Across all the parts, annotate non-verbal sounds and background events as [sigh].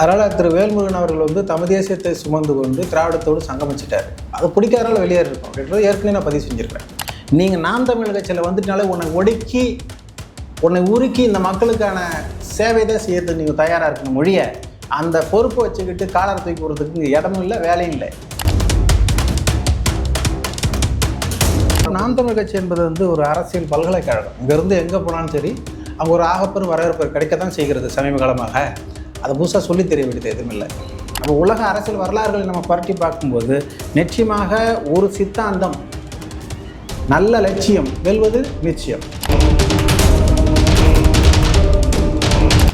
அதனால் திரு வேல்முருகன் அவர்கள் வந்து தம தேசியத்தை சுமந்து கொண்டு திராவிடத்தோடு சங்கமிச்சிட்டார். அது பிடிக்காதனால வெளியேறி இருக்கும் அப்படின்றது ஏற்கனவே நான் பதிவு செஞ்சுருக்கேன் நீங்கள் நாம் தமிழ் கட்சியில் வந்துட்டனாலே உன்னை ஒடுக்கி உன்னை உருக்கி இந்த மக்களுக்கான சேவை தான் செய்யறது நீங்கள் தயாராக இருக்கணும் மொழிய. அந்த பொறுப்பை வச்சுக்கிட்டு காலர் தூக்கி போகிறதுக்கு இங்கே இடமும் இல்லை வேலையும் இல்லை. நாம் தமிழ் கட்சி என்பது வந்து ஒரு அரசியல் பல்கலைக்கழகம். இங்கேருந்து எங்கே போனாலும் சரி அங்கே ஒரு ஆகப்பெரும் வரவேற்பு கிடைக்க தான் செய்கிறது சமீப காலமாக. அதை புதுசாக சொல்லி தெரிய வேண்டியது எதுவும் இல்லை. நம்ம உலக அரசியல் வரலாறுகளை நம்ம புரட்டி பார்க்கும்போது நிச்சயமாக ஒரு சித்தாந்தம் நல்ல லட்சியம் வெல்வது நிச்சயம்.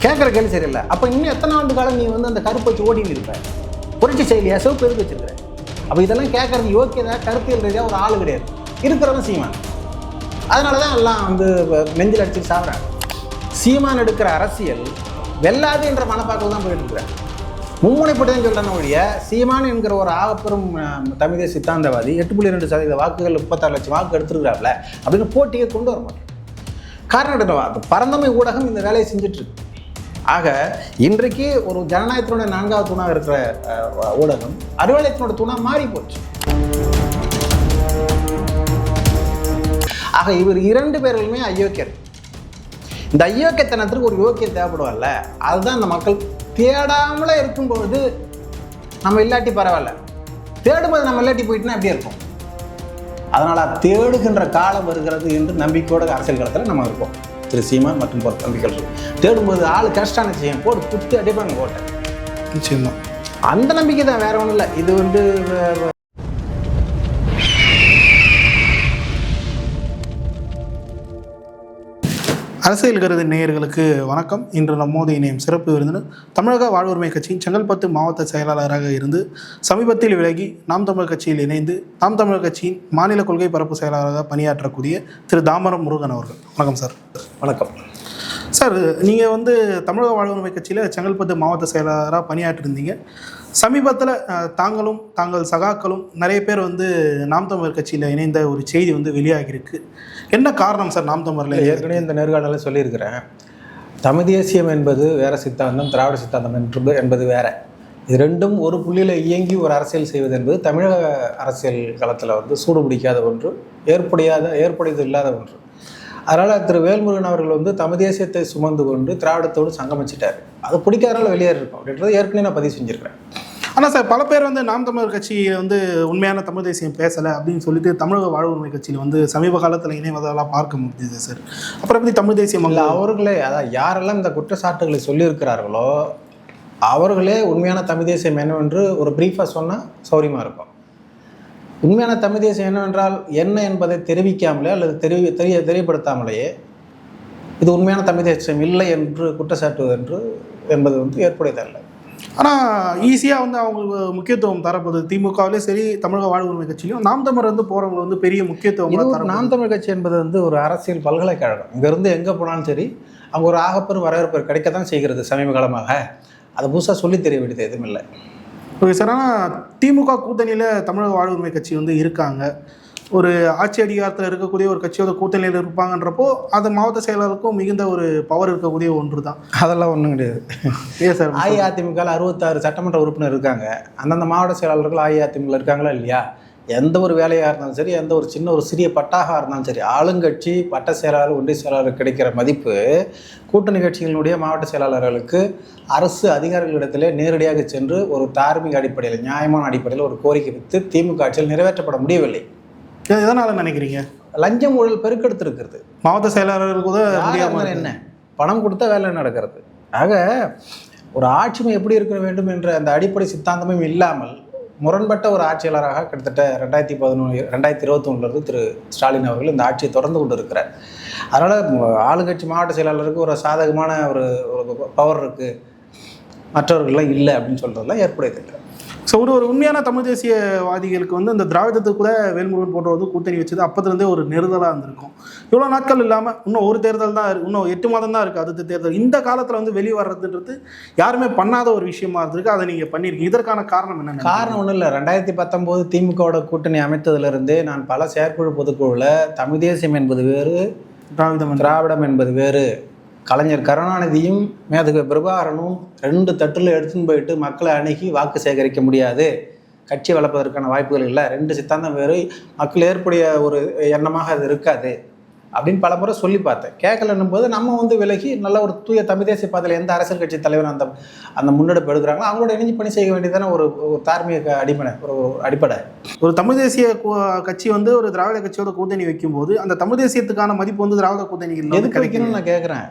கேட்குற கேள்வி சரியில்லை. அப்போ இன்னும் எத்தனை ஆண்டு காலம் நீ வந்து அந்த கருப்பு வச்சு ஓடின்னு இருப்ப? புரட்சி செயலியா சிவப்பு எதுக்கு வச்சிருக்கிற? அப்போ இதெல்லாம் கேட்கறது யோக்கியதா கருத்தியல் ரீதியாக ஒரு ஆள் கிடையாது. இருக்கிறவன் சீமான். அதனால தான் எல்லாம் வந்து நெஞ்சில் அடிச்சு சாப்பிட்றாங்க சீமான் எடுக்கிற அரசியல் வெல்லாது என்ற மனப்பாக்கில் தான் போயிட்டு இருக்கிறேன் மும்முனைப்பட்டு தான் சொல்கிறேன் ஒழிய சீமான் என்கிற ஒரு ஆகப்பெரும் தமிழக சித்தாந்தவாதி எட்டு புள்ளி ரெண்டு சதவீத வாக்குகள் முப்பத்தாறு லட்சம் வாக்கு எடுத்துருக்கிறாப்ல அப்படின்னு போட்டியை கொண்டு வர மாட்டேன். காரணம் என்னவா? அது பரந்தமை ஊடகம் இந்த வேலையை செஞ்சுட்டு இருக்கு ஆக இன்றைக்கு ஒரு ஜனநாயகத்தினுடைய நான்காவது தூணாக இருக்கிற ஊடகம் அறுவலயத்தினோட தூணாக மாறி போச்சு. ஆக இவர் இரண்டு பேர்களுமே அயோக்கியர் இந்த அயோக்கியத்தனத்திற்கு ஒரு யோக்கியம் தேவைப்படுவல்ல அதுதான் இந்த மக்கள் தேடாமலே இருக்கும்பொழுது நம்ம இல்லாட்டி பரவாயில்ல. தேடும்போது நம்ம இல்லாட்டி போயிட்டுனா அப்படியே இருக்கும்? அதனால் தேடுகின்ற காலம் வருகிறது என்று நம்பிக்கையோட அரசியல் காலத்தில் நம்ம இருக்கோம் திரு சீமா மற்றும் பொறுத்த நம்பிக்கைகள் தேடும்போது ஆள் கஷ்டான செய்யும். போட்டு குத்தி அடிப்பாங்க கோட்டை நிச்சயமா. அந்த நம்பிக்கை தான் வேற ஒன்றும் இல்லை. இது வந்து அரசியல் கருது நேயர்களுக்கு வணக்கம். இன்று நம்மோது இணையம் சிறப்பு விருந்தினர் தமிழக வாழ்வுரிமை கட்சியின் செங்கல்பட்டு மாவட்ட செயலாளராக இருந்து சமீபத்தில் விலகி நாம் தமிழர் கட்சியில் இணைந்து நாம் தமிழர் கட்சியின் மாநில கொள்கை பரப்பு செயலாளராக பணியாற்றக்கூடிய திரு தாமரம் முருகன் அவர்கள். வணக்கம் சார். வணக்கம். சார் நீங்கள் வந்து தமிழக வாழ்வுரிமை கட்சியில் செங்கல்பட்டு மாவட்ட செயலாளராக பணியாற்றிருந்தீங்க. சமீபத்தில் தாங்களும் தாங்கள் சகாக்களும் நிறைய பேர் வந்து நாம் தமிழர் கட்சியில் இணைந்த ஒரு செய்தி வந்து வெளியாகியிருக்கு. என்ன காரணம் சார் நாம் தமிழில் ஏற்கனவே இந்த நேர்காணலில் சொல்லியிருக்கிறேன். தமிழ் தேசியம் என்பது வேற சித்தாந்தம் திராவிட சித்தாந்தம் என்று என்பது வேற. இது ரெண்டும் ஒரு புள்ளியில் இயங்கி ஒரு அரசியல் செய்வது என்பது தமிழக அரசியல் களத்தில் வந்து சூடு பிடிக்காத ஒன்று ஏற்புடையாத ஏற்புடையது இல்லாத ஒன்று. அதனால் திரு வேல்முருகன் அவர்கள் வந்து தமிழ் தேசியத்தை சுமந்து கொண்டு திராவிடத்தோடு சங்கமிச்சிட்டார். அது பிடிக்காதனால வெளியேறிருக்கும். அப்படின்றது ஏற்கனவே நான் பதிவு செஞ்சுருக்கிறேன். ஆனால் சார் பல பேர் வந்து நாம் தமிழர் கட்சி வந்து உண்மையான தமிழ் தேசியம் பேசலை அப்படின்னு சொல்லிட்டு தமிழக வாழ்வுரிமை கட்சியில் வந்து சமீப காலத்தில் இணைவதெல்லாம் பார்க்க முடியுது சார். அப்புறம் எப்படி தமிழ் தேசியம் இல்லை அவர்களே அதான் யாரெல்லாம் இந்த குற்றச்சாட்டுகளை சொல்லியிருக்கிறார்களோ அவர்களே உண்மையான தமிழ் தேசியம் என்னவென்று ஒரு பிரீஃபாக சொன்னால் சௌரியமாக இருக்கும். உண்மையான தமிழ் தேசியம் என்னவென்றால் என்ன என்பதை தெரிவிக்காமலே அல்லது தெரிய தெரிய தெரியப்படுத்தாமலேயே இது உண்மையான தமிழ் தேசியம் இல்லை என்று குற்றச்சாட்டு என்று என்பது வந்து ஏற்புடையதல்ல. ஆனால் ஈஸியாக வந்து அவங்களுக்கு முக்கியத்துவம் தரப்படுது திமுகவிலே சரி தமிழக வாழ்வுரிமை கட்சியிலும் நாம் தமிழர் வந்து போகிறவங்க வந்து பெரிய முக்கியத்துவம் நாம் தமிழ் கட்சி என்பது வந்து ஒரு அரசியல் பல்கலைக்கழகம். இங்கேருந்து எங்கே போனாலும் சரி அங்கே ஒரு ஆகப்பெரும் வரவேற்பு கிடைக்கத்தான் செய்கிறது சமீப காலமாக. அதை புதுசாக சொல்லித் தெரிய வேண்டியது எதுவும் இல்லை. ஓகே சார் ஆனால் திமுக கூட்டணியில் தமிழக வாழ்வுரிமை கட்சி வந்து இருக்காங்க. ஒரு ஆட்சி அதிகாரத்தில் இருக்கக்கூடிய ஒரு கட்சியோட கூட்டணியில் இருப்பாங்கன்றப்போ அது மாவட்ட செயலாளருக்கும் மிகுந்த ஒரு பவர் இருக்கக்கூடிய ஒன்று தான் அதெல்லாம் ஒன்றும் கிடையாது. ஏன் சார் அஇஅதிமுகவில் அறுபத்தாறு சட்டமன்ற உறுப்பினர் இருக்காங்க. அந்தந்த மாவட்ட செயலாளர்கள் அஇஅதிமுக இருக்காங்களா இல்லையா? எந்த ஒரு வேலையாக இருந்தாலும் சரி எந்த ஒரு சின்ன ஒரு சிறிய பட்டாக இருந்தாலும் சரி ஆளுங்கட்சி வட்ட செயலாளர் ஒன்றிய செயலாளர் கிடைக்கிற மதிப்பு கூட்டணி கட்சிகளுடைய மாவட்ட செயலாளர்களுக்கு அரசு அதிகாரிகளிடத்திலே நேரடியாக சென்று ஒரு தார்மீக அடிப்படையில் நியாயமான அடிப்படையில் ஒரு கோரிக்கை வைத்து திமுக ஆட்சியில் நிறைவேற்றப்பட முடியவில்லை. எதனால் நினைக்கிறீங்க? லஞ்சம் ஊழல் பெருக்கெடுத்திருக்கிறது. மாவட்ட செயலாளர்கள் கூட யாரா முடியாம இருந்தாலும் என்ன? பணம் கொடுத்தா வேலை நடக்கிறது. ஆக ஒரு ஆட்சிமை எப்படி இருக்க வேண்டும் என்ற அந்த அடிப்படை சித்தாந்தமும் இல்லாமல் முரண்பட்ட ஒரு ஆட்சியாளராக கிட்டத்தட்ட ரெண்டாயிரத்தி பதினொன்று ரெண்டாயிரத்தி இருபத்தொன்னுலேருந்து திரு. ஸ்டாலின் அவர்கள் இந்த ஆட்சியை தொடர்ந்து கொண்டு இருக்கிறார் அதனால் ஆளுங்கட்சி மாவட்ட செயலாளருக்கு ஒரு சாதகமான ஒரு ஒரு பவர் இருக்குது மற்றவர்கள்லாம் இல்லை அப்படின்னு சொல்கிறதுலாம் ஏற்புடையதில்லை. ஸோ ஒரு ஒரு உண்மையான தமிழ் தேசியவாதிகளுக்கு வந்து இந்த திராவிடத்துக்கு கூட வேல்முருகன் போன்ற வந்து கூட்டணி வச்சது அப்பத்துலேருந்தே ஒரு நெருதலாக இருந்திருக்கும். இவ்வளோ நாட்கள் இல்லாமல் இன்னும் ஒரு தேர்தல் தான் இருக்கு. இன்னும் எட்டு மாதம் தான் இருக்குது அடுத்த தேர்தல். இந்த காலத்தில் வந்து வெளியே வர்றதுன்றது யாருமே பண்ணாத ஒரு விஷயமா இருந்திருக்கு. அதை நீங்கள் பண்ணியிருக்கீங்க. இதற்கான காரணம் என்ன காரணம் ஒன்றும் இல்லை. ரெண்டாயிரத்தி பத்தொம்போது திமுகவோட கூட்டணி அமைத்ததிலிருந்தே நான் பல செயற்குழு பொதுக்குழுவில் தமிழ் தேசியம் என்பது வேறு திராவிடம் திராவிடம் என்பது வேறு. கலைஞர் கருணாநிதியும் மேதகு பிரபாகரனும் ரெண்டு தட்டில் எடுத்துன்னு போயிட்டு மக்களை அணுகி வாக்கு சேகரிக்க முடியாது. கட்சி வளர்ப்பதற்கான வாய்ப்புகள் இல்லை. ரெண்டு சித்தாந்தம் வேறு. மக்கள் ஏற்புடைய ஒரு எண்ணமாக அது இருக்காது. அப்படின்னு பல முறை சொல்லி பார்த்தேன். கேட்கலன்னும் போது நம்ம வந்து விலகி நல்ல ஒரு தூய தமிழ் தேசிய பாதையில் எந்த அரசியல் கட்சி தலைவர் அந்த அந்த முன்னெடுப்பு எடுக்கிறாங்களோ அவங்களோட இணைஞ்சு பணி செய்ய வேண்டியதான ஒரு தார்மீக அடிப்படை ஒரு அடிப்படை. ஒரு தமிழ் தேசிய கட்சி வந்து ஒரு திராவிட கட்சியோட கூட்டணி வைக்கும்போது அந்த தமிழ் தேசியத்துக்கான மதிப்பு வந்து திராவிட கூட்டணிகள் வந்து எதுக்கு கிடைக்கணும் வைக்கணும்னு நான் கேட்குறேன்.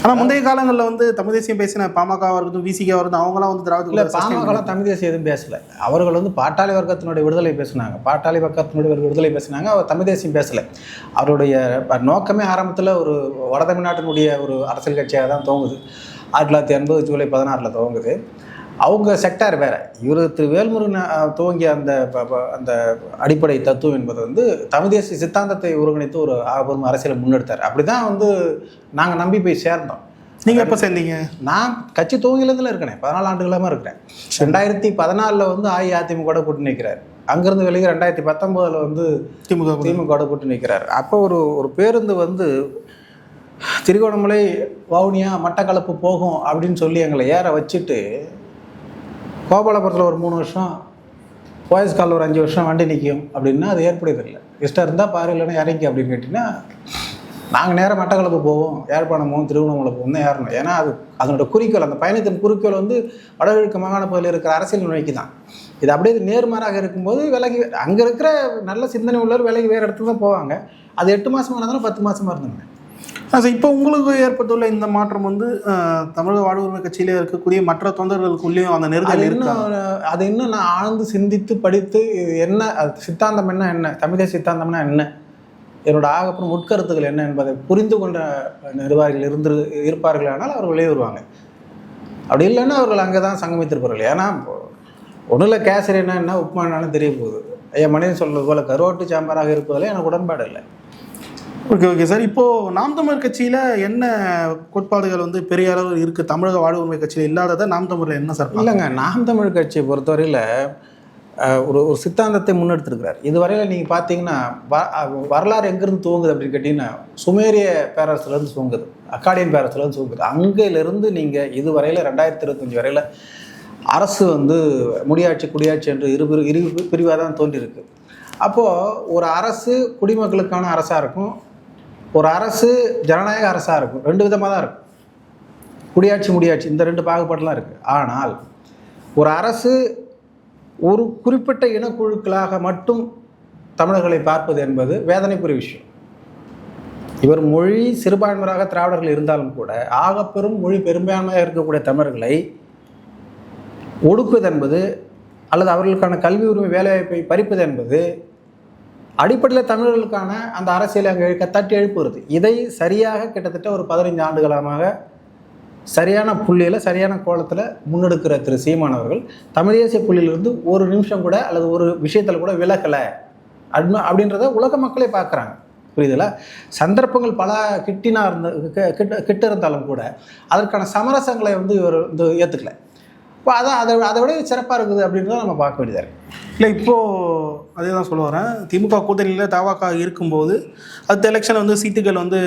ஆனா முந்தைய காலங்களில் வந்து தமிழ் தேசியம் பேசின பாமக இருக்கட்டும் விசிகா இருக்கட்டும் அவங்களாம் வந்து இல்லை திராவிட பாமகலாம் தமிழ் தேசியம் எதுவும் பேசல. அவர்கள் வந்து பாட்டாளி வர்க்கத்தினுடைய விடுதலை பேசினாங்க. பாட்டாளி வர்க்கத்தினுடைய விடுதலை பேசினாங்க அவர் தமிழ் தேசியம் பேசல. அவருடைய நோக்கமே ஆரம்பத்தில் ஒரு வட தமிழ்நாட்டினுடைய ஒரு அரசியல் கட்சியாக தான் துவங்குது ஆயிரத்தி தொள்ளாயிரத்தி எண்பது ஜூலை பதினாறில் துவங்குது அவங்க செக்டார் வேற. இவர் திரு வேல்முருகன் துவங்கிய அந்த அந்த அடிப்படை தத்துவம் என்பது வந்து தமிழ் தேசிய சித்தாந்தத்தை ஒருங்கிணைத்து ஒரு ஆபரும் அரசியலை முன்னெடுத்தார். அப்படி தான் வந்து நாங்கள் நம்பி போய் சேர்ந்தோம். நீங்க எப்ப சேர்ந்தீங்க? நான் கட்சி துவங்கிலேருந்துல இருக்கிறேன் பதினாலு ஆண்டுகளாக இருக்கிறேன். ரெண்டாயிரத்தி பதினாலில் வந்து அஇஅதிமுக கூட்டு நிற்கிறார் அங்கேருந்து வெளியே ரெண்டாயிரத்தி பத்தொம்போதில் வந்து திமுக. திமுக கூட்டு நிற்கிறார் அப்போ ஒரு ஒரு பேருந்து வந்து திருகோணமலை வவுனியா மட்டக்களப்பு போகும் அப்படின்னு சொல்லி எங்களை ஏற வச்சுட்டு கோபாலபுரத்தில் ஒரு மூணு வருஷம் போயஸ் கால் ஒரு அஞ்சு வருஷம் வண்டி நிற்கும் அப்படின்னா அது ஏற்புடையது இஷ்டம் இருந்தால் பாரு இல்லைன்னா இறங்கி அப்படின்னு கேட்டிங்கன்னா நாங்கள் நேராக மட்டக்களப்பு போவோம் யாழ்ப்பாணம் போவோம் திருவண்ணாமலை போவோம் தான் ஏறணும். ஏன்னா அது அதனோட குறிக்கோள் அந்த பயணத்தின் குறிக்கோள் வந்து வடகிழக்கு மாகாண பகுதியில் இருக்கிற அரசியல் நோக்கி தான். இது அப்படியே இது நேர்மாறாக இருக்கும்போது விலகி அங்கே இருக்கிற நல்ல சிந்தனை உள்ளவர் விலகி வேறு இடத்துக்கு தான் போவாங்க. அது எட்டு மாதமாக இருந்தாலும் பத்து மாதமாக இருந்தாங்க ஆனா இப்போ உங்களுக்கு ஏற்பட்டுள்ள இந்த மாற்றம் வந்து தமிழக வாழ்வுரிமை கட்சியில இருக்கக்கூடிய மற்ற தொண்டர்களுக்குள்ளேயும் அந்த இருக்கா? இன்னும் அது இன்னும் நான் ஆழ்ந்து சிந்தித்து படித்து என்ன சித்தாந்தம் என்ன என்ன? தமிழக சித்தாந்தம்னா என்ன? என்னோட ஆகப்படும் உட்கருத்துக்கள் என்ன என்பதை புரிந்து கொண்ட நிர்வாகிகள் இருந்து இருப்பார்களானால் அவர்கள் வெளியே வருவாங்க அப்படி இல்லைன்னா அவர்கள் அங்கே தான் சங்கமித்திருப்பார்கள். ஏன்னா ஒன்றும் இல்லை கேசரி என்ன என்ன உப்புமா என்னன்னு தெரிய போகுது. என் மனிதன் சொல்றது போல கருவாட்டு சாம்பாராக இருப்பதில் எனக்கு உடன்பாடு இல்லை. Okay okay sir. இப்போ நாம் தமிழர் கட்சியில என்ன கோட்பாடுகள் வந்து பெரிய அளவு இருக்கு? தமிழக வாழ்வுரிமை கட்சியில் இல்லாததை நாம் தமிழ்ல என்ன சார் இல்லைங்க நாம் தமிழ் கட்சியை பொறுத்தவரையில் ஒரு ஒரு சித்தாந்தத்தை முன்னெடுத்திருக்கிறார். இதுவரையில் நீங்கள் பார்த்தீங்கன்னா வ- வரலாறு எங்கேருந்து துவங்குது அப்படின்னு கேட்டிங்கன்னா சுமேரிய பேரரசுலேருந்து துவங்குது. அக்காடியன் பேரரசுலேருந்து துவங்குது. அங்கேருந்து நீங்கள் இதுவரையில் ரெண்டாயிரத்தி இருபத்தஞ்சி வரையில் அரசு வந்து முடியாட்சி குடியாட்சி என்று இரு இரு பிரிவாக தான் தோன்றியிருக்கு. அப்போது ஒரு அரசு குடிமக்களுக்கான அரசாக இருக்கும். ஒரு அரசு ஜனநாயக அரசாக இருக்கும். ரெண்டு விதமாக தான் இருக்கும். குடியாட்சி முடியாட்சி இந்த ரெண்டு பாகுபாடெலாம் இருக்குது ஆனால் ஒரு அரசு ஒரு குறிப்பிட்ட இனக்குழுக்களாக மட்டும் தமிழர்களை பார்ப்பது என்பது வேதனைக்குரிய விஷயம். இவர் மொழி சிறுபான்மையாக திராவிடர்கள் இருந்தாலும் கூட ஆகப்பெரும் மொழி பெரும்பான்மையாக இருக்கக்கூடிய தமிழர்களை ஒடுக்குவது என்பது அல்லது அவர்களுக்கான கல்வி உரிமை வேலைவாய்ப்பை பறிப்பது என்பது அடிப்படையில் தமிழர்களுக்கான அந்த அரசியல் அங்கே தட்டி எழுப்புகிறது இதை சரியாக கிட்டத்தட்ட ஒரு பதினைஞ்சு ஆண்டுகாலமாக சரியான புள்ளியில் சரியான கோலத்தில் முன்னெடுக்கிற திரு சீமானவர்கள் தமிழ் தேசிய புள்ளியிலிருந்து ஒரு நிமிஷம் கூட அல்லது ஒரு விஷயத்தில் கூட விலகலை. அட்ம அப்படின்றத உலக மக்களே பார்க்குறாங்க. புரியுதுல? சந்தர்ப்பங்கள் பல கிட்டினா இருந்த கிட்ட கிட்ட இருந்தாலும் கூட அதற்கான சமரசங்களை வந்து இவர் வந்து ஏற்றுக்கல இப்போ அதான் அதை அதை விட சிறப்பாக இருக்குது அப்படின்றத நம்ம பார்க்க வேண்டியதாக இருக்குது இல்லை இப்போ அதே தான் சொல்ல வரேன். திமுக கூட்டணியில் தவாக்கா இருக்கும்போது அடுத்த எலெக்ஷன் வந்து சீட்டுகள் வந்து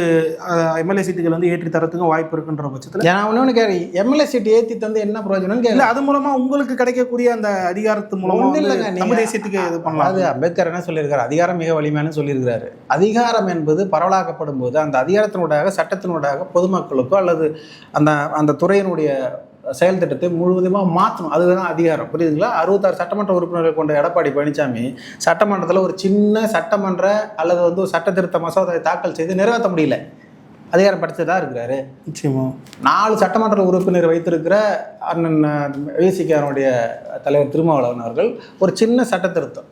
எம்எல்ஏ சீட்டுகள் வந்து ஏற்றி தரத்துக்கும் வாய்ப்பு இருக்குன்ற பட்சத்தில் நான் ஒன்று கேட்க எம்எல்ஏ சீட் ஏற்றி தந்து என்ன பிரயோஜனம்னு இல்லை கேட்க அது மூலமா உங்களுக்கு கிடைக்கக்கூடிய அந்த அதிகாரத்து மூலமா ஒன்றும் இல்லைங்க. தமிழ் தேசியத்துக்கு இது பண்ணலாம். அதாவது அம்பேத்கர் என்ன சொல்லியிருக்காரு? அதிகாரம் மிக வலிமையானு சொல்லியிருக்காரு அதிகாரம் என்பது பரவலாக்கப்படும் போது அந்த அதிகாரத்தினூடாக சட்டத்தினூடாக பொதுமக்களுக்கோ அல்லது அந்த அந்த துறையினுடைய செயல் திட்டத்தை முழுவதுமாக மாற்றணும் அதுதான் அதிகாரம். புரியுதுங்களா? அறுபத்தாறு சட்டமன்ற உறுப்பினர்கள் கொண்ட எடப்பாடி பழனிசாமி சட்டமன்றத்தில் ஒரு சின்ன சட்டமன்ற அல்லது வந்து ஒரு சட்ட திருத்த மசோதாவை தாக்கல் செய்து நிறைவேற்ற முடியல. அதிகாரம் படுத்ததாக இருக்கிறாரு. நிச்சயமா. நாலு சட்டமன்ற உறுப்பினர் வைத்திருக்கிற அண்ணன் விசிகாரனுடைய தலைவர் திருமாவளவன் அவர்கள் ஒரு சின்ன சட்ட திருத்தம்.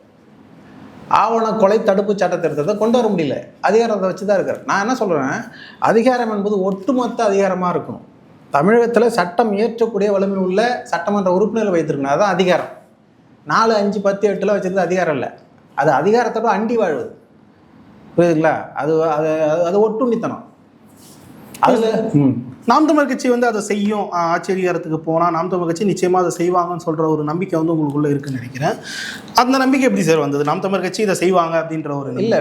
ஆவண கொலை தடுப்பு சட்ட திருத்தத்தை கொண்டு வர முடியல. அதிகாரத்தை வச்சு தான் இருக்கார். நான் என்ன சொல்கிறேன் அதிகாரம் என்பது ஒட்டுமொத்த அதிகாரமாக இருக்கணும். தமிழகத்தில் சட்டம் இயற்றக்கூடிய வலிமை உள்ள சட்டமன்ற உறுப்பினர்கள் வைத்திருக்கணும். அதுதான் அதிகாரம். நாலு அஞ்சு பத்து எட்டுலாம் வச்சிருந்த அதிகாரம் இல்லை. அது அதிகாரத்தோட அண்டி வாழ்வது. புரியுதுங்களா? அது அது அது- ஒட்டுண்ணித்தனம். அதில் ம். நாம் தமிழ் கட்சி வந்து அதை செய்யும். ஆஹ் போனால் நாம் தமிழ் கட்சி நிச்சயமாக அதை செய்வாங்கன்னு சொல்கிற ஒரு நம்பிக்கை வந்து உங்களுக்குள்ளே இருக்குன்னு நினைக்கிறேன். அந்த நம்பிக்கை எப்படி சார் வந்தது? நாம் தமிழ் கட்சி இதை செய்வாங்க அப்படின்ற ஒரு இல்லை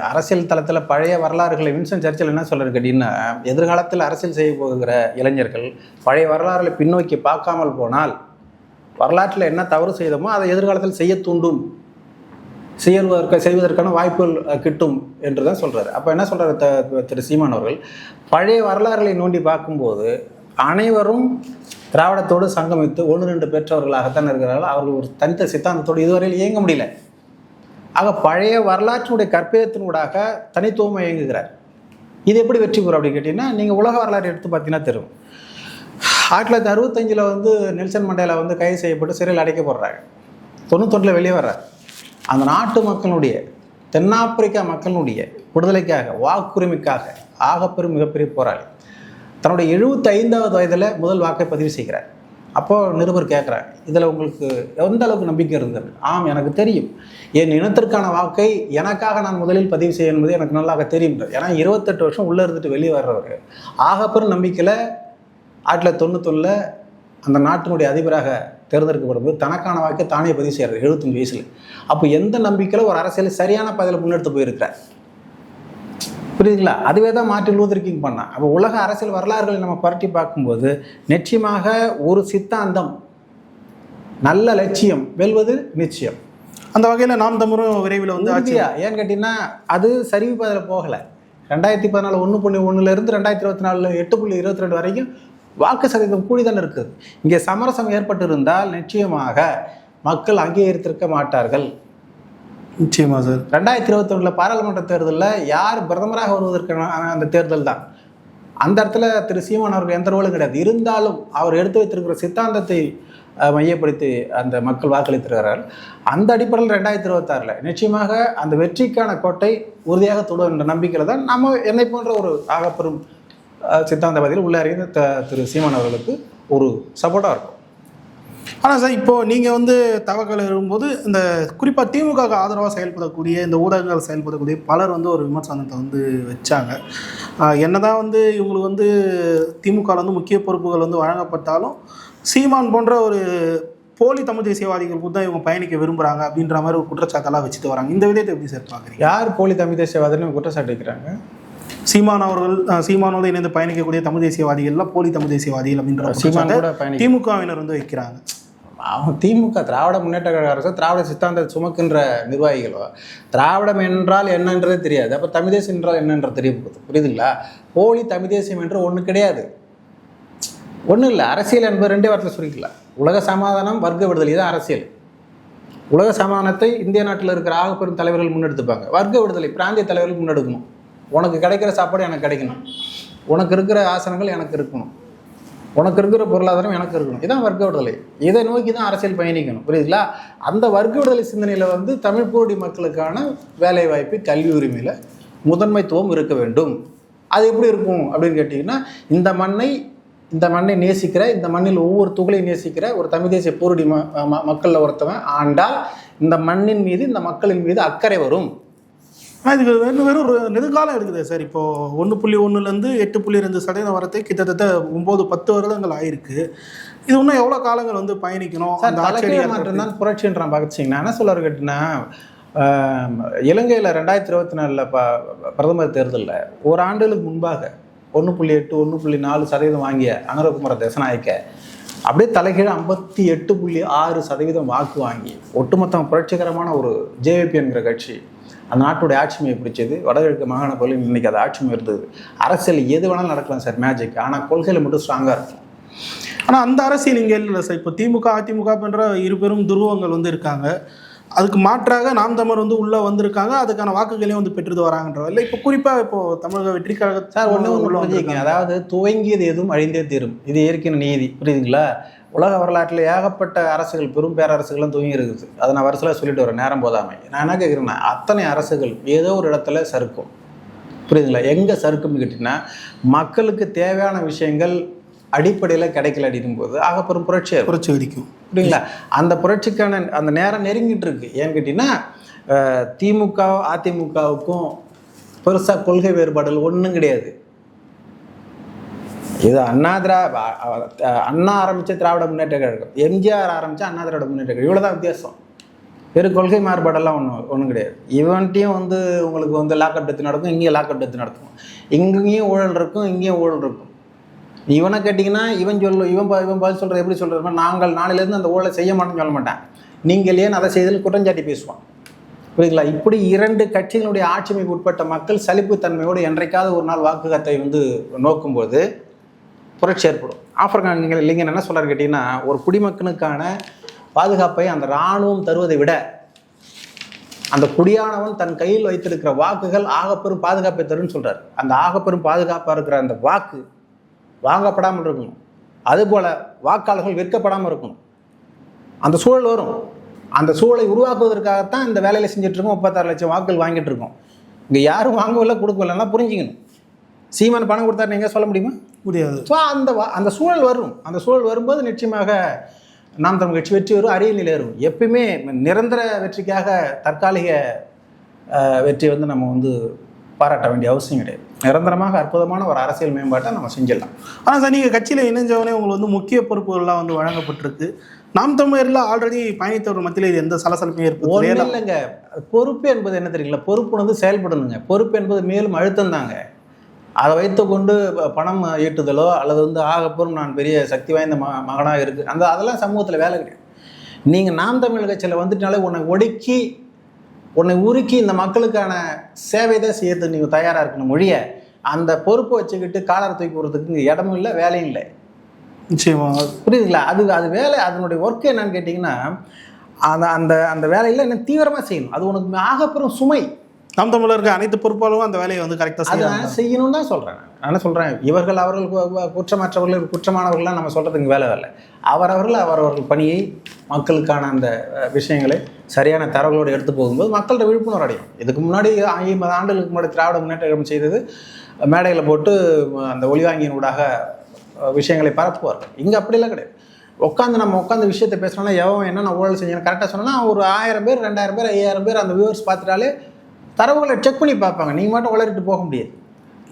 அரசியல் தளத்தில் பழைய வரலாறுகளை வின்சன் சர்ச்சில் என்ன சொல்கிறது கேட்டீங்கன்னா எதிர்காலத்தில் அரசியல் செய்ய போகிற இளைஞர்கள் பழைய வரலாறுகளை பின்னோக்கி பார்க்காமல் போனால் வரலாற்றில் என்ன தவறு செய்தோமோ அதை எதிர்காலத்தில் செய்ய தூண்டும். செய்வதற்கு செய்வதற்கான வாய்ப்புகள் கிட்டும் என்று தான் சொல்கிறாரு அப்போ என்ன சொல்கிறார் த திரு சீமான் அவர்கள்? பழைய வரலாறுகளை நோண்டி பார்க்கும்போது அனைவரும் திராவிடத்தோடு சங்கமித்து ஒன்று ரெண்டு பெற்றவர்களாகத்தான் இருக்கிறார்கள். அவர்கள் ஒரு தனித்த சித்தாந்தத்தோடு இதுவரையில் இயங்க முடியல. ஆக பழைய வரலாற்றினுடைய கற்பிதத்தினூடாக தனித்துவமாக இயங்குகிறார். இது எப்படி வெற்றி பெறும் அப்படின்னு கேட்டிங்கன்னா நீங்கள் உலக வரலாறு எடுத்து பார்த்தீங்கன்னா தெரியும். ஆயிரத்தி தொள்ளாயிரத்தி அறுபத்தஞ்சில் வந்து நெல்சன் மண்டேலா வந்து கைது செய்யப்பட்டு சிறையில் அடைக்கப்படுறாங்க. தொண்ணூத்தொன்றில் வெளியே வர்றார். அந்த நாட்டு மக்களுடைய தென்னாப்பிரிக்கா மக்களுடைய விடுதலைக்காக வாக்குரிமைக்காக ஆகப்பெரும் மிகப்பெரிய போராளி. தன்னுடைய எழுபத்தி ஐந்தாவது வயதில் முதல் வாக்கை பதிவு செய்கிறார். அப்போது நிருபர் கேட்குறார் இதில் உங்களுக்கு எந்த அளவுக்கு நம்பிக்கை இருந்தது? ஆம் எனக்கு தெரியும். என் இனத்திற்கான வாக்கை எனக்காக நான் முதலில் பதிவு செய்ய என்பது எனக்கு நல்லாக தெரியும். ஏன்னா இருபத்தெட்டு வருஷம் உள்ளே இருந்துட்டு வெளியே வர்றவர். ஆகப்பெரும் நம்பிக்கையில் ஆயிரத்தி தொள்ளாயிரத்தி தொண்ணூத்தொன்னில் அந்த நாட்டினுடைய அதிபராக தேர்ந்தெடுக்கப்படும்போது தனக்கான வாக்கை தானே பதிவு செய்கிறார் எழுபத்தஞ்சு வயசில். அப்போ எந்த நம்பிக்கையில் ஒரு அரசியல் சரியான பாதையில் முன்னெடுத்து போயிருக்கிறார்? புரியுதுங்களா? அதுவே தான் மார்ட்டின் லூதர் கிங் பண்ணான். அப்போ உலக அரசியல் வரலாறுகளை நம்ம புரட்டி பார்க்கும்போது நிச்சயமாக ஒரு சித்தாந்தம் நல்ல லட்சியம் வெல்வது நிச்சயம். அந்த வகையில் நாம் தமிழும் விரைவில் வந்து உறுதியா? ஏன்னு கேட்டிங்கன்னா அது சரிவு பாதையில் போகலை. ரெண்டாயிரத்தி பதினாலு ஒன்று புள்ளி ஒன்றுலேருந்து ரெண்டாயிரத்தி இருபத்தி நாலு எட்டு புள்ளி இருபத்தி ரெண்டு வரைக்கும் வாக்கு சதவீதம் கூடி தானே இருக்குது இங்கே சமரசம் ஏற்பட்டிருந்தால் நிச்சயமாக மக்கள் அங்கீகரித்திருக்க மாட்டார்கள். நிச்சயமா சார். ரெண்டாயிரத்தி இருபத்தொன்னில் பாராளுமன்ற தேர்தலில் யார் பிரதமராக வருவதற்கான அந்த தேர்தல் தான். அந்த இடத்துல திரு சீமான் அவர்கள் எந்த ரோலும் கிடையாது. இருந்தாலும் அவர் எடுத்து வைத்திருக்கிற சித்தாந்தத்தை மையப்படுத்தி அந்த மக்கள் வாக்களித்திருக்கிறார்கள். அந்த அடிப்படையில் ரெண்டாயிரத்தி இருபத்தாறில் நிச்சயமாக அந்த வெற்றிக்கான கோட்டை உறுதியாக தொடும் என்ற நம்பிக்கையில் தான் நம்ம என்னை போன்ற ஒரு ஆகப்பெரும் அஹ், சித்தாந்தவாதியில் உள்ள அறிந்த த திரு சீமான் அவர்களுக்கு ஒரு சப்போர்ட்டாக இருக்கும். ஆனால் சார் இப்போ நீங்கள் வந்து தவக்கல் இருக்கும்போது இந்த குறிப்பாக திமுக ஆதரவாக செயல்படக்கூடிய இந்த ஊடகங்கள் செயல்படக்கூடிய பலர் வந்து ஒரு விமர்சனத்தை வந்து வச்சாங்க. என்னதான் வந்து இவங்களுக்கு வந்து திமுக வந்து முக்கிய பொறுப்புகள் வந்து வழங்கப்பட்டாலும் சீமான் போன்ற ஒரு போலி தமிழ் தேசியவாதிகளுக்கு தான் இவங்க பயணிக்க விரும்புகிறாங்க அப்படின்ற மாதிரி ஒரு குற்றச்சாட்டெல்லாம் வச்சுட்டு வராங்க. இந்த விதத்தை எப்படி சார் பார்க்குறீங்க யார் போலி தமிழ் தேசியவாதன்னு குற்றச்சாட்டு வைக்கிறாங்க? சீமான் அவர்கள் சீமானோடு இணைந்து பயணிக்கக்கூடிய தமிழ் தேசியவாதிகள்லாம் போலி தமிழ் தேசியவாதிகள் அப்படின்ற சீமான் திமுகவினர் வந்து வைக்கிறாங்க. அவன் திமுக திராவிட முன்னேற்ற கழக அரசு திராவிட சித்தாந்த சுமக்கின்ற நிர்வாகிகளோ திராவிடம் என்றால் என்னன்றதே தெரியாது. அப்போ தமிழ் தேசியம் என்றால் என்னன்ற தெரிய போகுது புரியுதுங்களா? போலி தமிழ் தேசியம் என்று ஒன்று கிடையாது. ஒன்றும் இல்லை. அரசியல் என்பது ரெண்டே வாரத்தில் சுருக்கலாம் உலக சமாதானம் வர்க்க விடுதலை தான் அரசியல். உலக சமாதானத்தை இந்திய நாட்டில் இருக்கிற ஆகப்பெரும் தலைவர்கள் முன்னெடுத்துப்பாங்க. வர்க்க விடுதலை பிராந்திய தலைவர்கள் முன்னெடுக்கணும். உனக்கு கிடைக்கிற சாப்பாடு எனக்கு கிடைக்கணும். உனக்கு இருக்கிற ஆசனங்கள் எனக்கு இருக்கணும். உனக்கு இருக்கிற பொருளாதாரம் எனக்கு இருக்கணும். இதான் வர்க்க விடுதலை. இதை நோக்கி தான் அரசியல் பயணிக்கணும். புரியுதுங்களா? அந்த வர்க்க விடுதலை சிந்தனையில் வந்து தமிழ் போடி மக்களுக்கான வேலைவாய்ப்பு கல்வி உரிமையில் முதன்மைத்துவம் இருக்க வேண்டும். அது எப்படி இருக்கும் அப்படின்னு கேட்டிங்கன்னா இந்த மண்ணை இந்த மண்ணை நேசிக்கிற இந்த மண்ணில் ஒவ்வொரு துகளையும் நேசிக்கிற ஒரு தமிழ் தேசிய போரடி ம ம- ஒருத்தவன் ஆண்டால் இந்த மண்ணின் மீது இந்த மக்களின் மீது அக்கறை வரும். இதுக்கு வெறும் வெறும் ஒரு நெடுங்காலம் எடுக்குது சார். இப்போ ஒன்று புள்ளி ஒன்றுலேருந்து எட்டு புள்ளி ரெண்டு சதவீதம் வரது கிட்டத்தட்ட ஒம்பது பத்து வருடங்கள் ஆயிருக்கு. இது இன்னும் எவ்வளோ காலங்கள் வந்து பயணிக்கணும்? அந்த அதிகாரத்தை மாற்றம் தான் புரட்சின்றான் பகத்சிங் நான் என்ன சொல்ல கேட்டினா இலங்கையில் ரெண்டாயிரத்தி இருபத்தி நாலில் ப பிரதமர் தேர்தலில் ஒரு ஆண்டுகளுக்கு முன்பாக ஒன்று புள்ளி எட்டு ஒன்று புள்ளி நாலு சதவீதம் வாங்கிய அனுரகுமார தேசநாயக்க அப்படியே தலைகீழ ஐம்பத்தி எட்டு புள்ளி ஆறு சதவீதம் வாக்கு வாங்கி ஒட்டுமொத்த புரட்சிகரமான ஒரு ஜேவிபி என்கிற கட்சி அந்த நாட்டுடைய ஆட்சிமையை பிடிச்சது. வடகிழக்கு மாகாண பகுதியில் இன்னைக்கு அது ஆட்சிமை இருந்தது. அரசியல் எது வேணாலும் நடக்கலாம் சார் மேஜிக் ஆனால் கொள்கையில் மட்டும் ஸ்ட்ராங்காக இருக்கும். ஆனால் அந்த அரசியல் இங்கே இல்லை சார். இப்போ திமுக அதிமுக போன்ற இரு பெரும் துருவங்கள் வந்து இருக்காங்க. அதுக்கு மாற்றாக நாம் தமிழர் வந்து உள்ளே வந்திருக்காங்க. அதுக்கான வாக்குகளையும் வந்து பெற்றுட்டு வராங்கன்ற இல்லை. இப்போ குறிப்பாக இப்போ தமிழக வெற்றி கழக சார் ஒன்று ஒன்று அதாவது துவங்கியது எதுவும் அழிந்தே தீரும். இது இயற்கையின் நீதி. புரியுதுங்களா? உலக வரலாற்றில் ஏகப்பட்ட அரசுகள் பெரும் பேரரசுகளும் துவங்கி இருக்குது. அதை நான் வருஷத்தில் சொல்லிட்டு வரேன். நேரம் போதாமை. நான் என்ன கேட்குறேன்னா அத்தனை அரசுகள் ஏதோ ஒரு இடத்துல சறுக்கும். புரியுதுங்களா? எங்கே சறுக்கும்னு கேட்டிங்கன்னா மக்களுக்கு தேவையான விஷயங்கள் அடிப்படையில் கிடைக்கல அப்படிங்கும்போது ஆகப்பெரும் புரட்சி ஏற்படும். புரட்சி வெடிக்கும். புரியுங்களா அந்த புரட்சிக்கான அந்த நேரம் நெருங்கிட்டு இருக்கு. ஏன்னு கேட்டிங்கன்னா திமுக அதிமுகவுக்கும் பெருசாக கொள்கை வேறுபாடுகள் ஒன்றும் கிடையாது. இது அண்ணா திரா அண்ணா ஆரம்பித்த திராவிட முன்னேற்ற கழகம் எம்ஜிஆர் ஆரம்பித்த அண்ணா திராவிட முன்னேற்ற கழகம் இவ்வளோ தான் வித்தியாசம். வெறும் கொள்கை மாறுபாடெல்லாம் ஒன்றும் ஒன்றும் கிடையாது. இவன்ட்டையும் வந்து உங்களுக்கு வந்து லாக்அப் டெத்து நடக்கும் இங்கேயும் லாக்அப் டெத்து நடக்கும். இங்கேயும் ஊழல் இருக்கும் இங்கேயும் ஊழல் இருக்கும். இவனை கேட்டிங்கன்னா இவன் சொல்ல இவன் இவன் பதில் சொல்கிறது எப்படி சொல்கிறது நாங்கள் நாளிலேருந்து அந்த ஊழலை செய்ய மாட்டோம்னு சொல்ல மாட்டேன். நீங்கள் ஏன் அதை செய்தல் குற்றஞ்சாட்டி பேசுவான். புரியுதுங்களா? இப்படி இரண்டு கட்சிகளுடைய ஆட்சிமைக்கு உட்பட்ட மக்கள் சலிப்புத்தன்மையோடு என்றைக்காவது ஒரு நாள் வாக்குகத்தை வந்து நோக்கும்போது புரட்சி ஏற்படும். ஆப்பிரிக்கா நீங்கள் இல்லைங்க என்ன சொல்கிறார் கேட்டிங்கன்னா ஒரு குடிமக்கனுக்கான பாதுகாப்பை அந்த இராணுவம் தருவதை விட அந்த குடியானவன் தன் கையில் வைத்திருக்கிற வாக்குகள் ஆகப்பெரும் பாதுகாப்பை தரும்னு சொல்கிறார் அந்த ஆகப்பெரும் பாதுகாப்பாக இருக்கிற அந்த வாக்கு வாங்கப்படாமல் இருக்கணும். அதுபோல் வாக்காளர்கள் விற்கப்படாமல் இருக்கணும். அந்த சூழல் வரும். அந்த சூழலை உருவாக்குவதற்காகத்தான் இந்த வேலையில் செஞ்சிட்ருக்கோம் முப்பத்தாறு லட்சம் வாக்குகள் வாங்கிட்டு இருக்கோம். இங்கே யாரும் வாங்கவில்லை கொடுக்கவில்லைன்னா புரிஞ்சுக்கணும். சீமான் பணம் கொடுத்தாரு நீங்கள் சொல்ல முடியுமா? முடியாது. ஸோ அந்த அந்த சூழல் வரும். அந்த சூழல் வரும்போது நிச்சயமாக நாம் தமிழ் கட்சி வெற்றி வரும் அரிய நிலை வரும் எப்பயுமே நிரந்தர வெற்றிக்காக தற்காலிக அஹ், வெற்றி வந்து நம்ம வந்து பாராட்ட வேண்டிய அவசியம் கிடையாது. நிரந்தரமாக அற்புதமான ஒரு அரசியல் மேம்பாட்டை நம்ம செஞ்சிடலாம். ஆனால் சார் நீங்கள் கட்சியில் இணைஞ்சவனே உங்களுக்கு வந்து முக்கிய பொறுப்புகள்லாம் வந்து வழங்கப்பட்டிருக்கு. நாம் தமிழரில் ஆல்ரெடி பயணித்தவர் மத்தியில் இது எந்த சலசலப்பையும் ஏற்படுத்தல இல்லைங்க. பொறுப்பு என்பது என்ன தெரியல பொறுப்பு வந்து செயல்படணுங்க. பொறுப்பு என்பது மேலும் அழுத்தம் தாங்க. அதை வைத்துக்கொண்டு பணம் ஈட்டுதலோ அல்லது வந்து ஆகப்பெரும் நான் பெரிய சக்தி வாய்ந்த ம மகனாக இருக்கு. அந்த அதெல்லாம் சமூகத்தில் வேலை கிடையாது. நீங்கள் நாம் தமிழ் கட்சியில் வந்துட்டாலே உன்னை ஒடுக்கி உன்னை உருக்கி இந்த மக்களுக்கான சேவை தான் செய்யறதுக்கு நீங்கள் தயாராக இருக்கணும் மொழிய. அந்த பொறுப்பை வச்சுக்கிட்டு காலரை தூக்கி போகிறதுக்கு இடமும் இல்லை வேலையும் இல்லை. நிச்சயமா. புரியுதுங்களா? அது அது வேலை அதனுடைய ஒர்க் என்னன்னு கேட்டிங்கன்னா அந்த அந்த அந்த வேலையில் என்ன தீவிரமாக செய்யணும். அது உனக்கு ஆகப்பெரும் சுமை. நாம் தமிழருக்கு அனைத்து பொறுப்பாளரும் அந்த வேலையை வந்து கரெக்டாக நான் செய்யணும்னு தான் சொல்கிறேன் நான். சொல்கிறேன் இவர்கள் அவர்கள் குற்றமற்றவர்கள் குற்றமானவர்கள்லாம் நம்ம சொல்கிறதுக்கு வேலை வரல. அவரவர்கள் அவரவர்கள் பணியை மக்களுக்கான அந்த விஷயங்களை சரியான தரவுகளோடு எடுத்து போகும்போது மக்கள்கிட்ட விழிப்புணர்வு அடையும். இதுக்கு முன்னாடி ஐம்பது ஆண்டுகளுக்கு முன்னாடி திராவிட முன்னேற்ற கழகம் செய்தது மேடையில் போட்டு அந்த ஒளிவாங்கியின் ஊடாக விஷயங்களை பரப்புவார்கள். இங்கே அப்படிலாம் கிடையாது. உட்காந்து நம்ம உட்காந்து விஷயத்தை பேசுகிறோம்னா எவன் என்னென்ன ஊழல் செஞ்சேன்னு கரெக்டாக சொன்னா ஒரு ஆயிரம் பேர் ரெண்டாயிரம் பேர் ஐயாயிரம் பேர் அந்த வியூவர்ஸ் பார்த்துட்டாலே தரவுகளை செக் பண்ணி பார்ப்பாங்க. நீங்கள் மட்டும் உளறிட்டு போக முடியாது.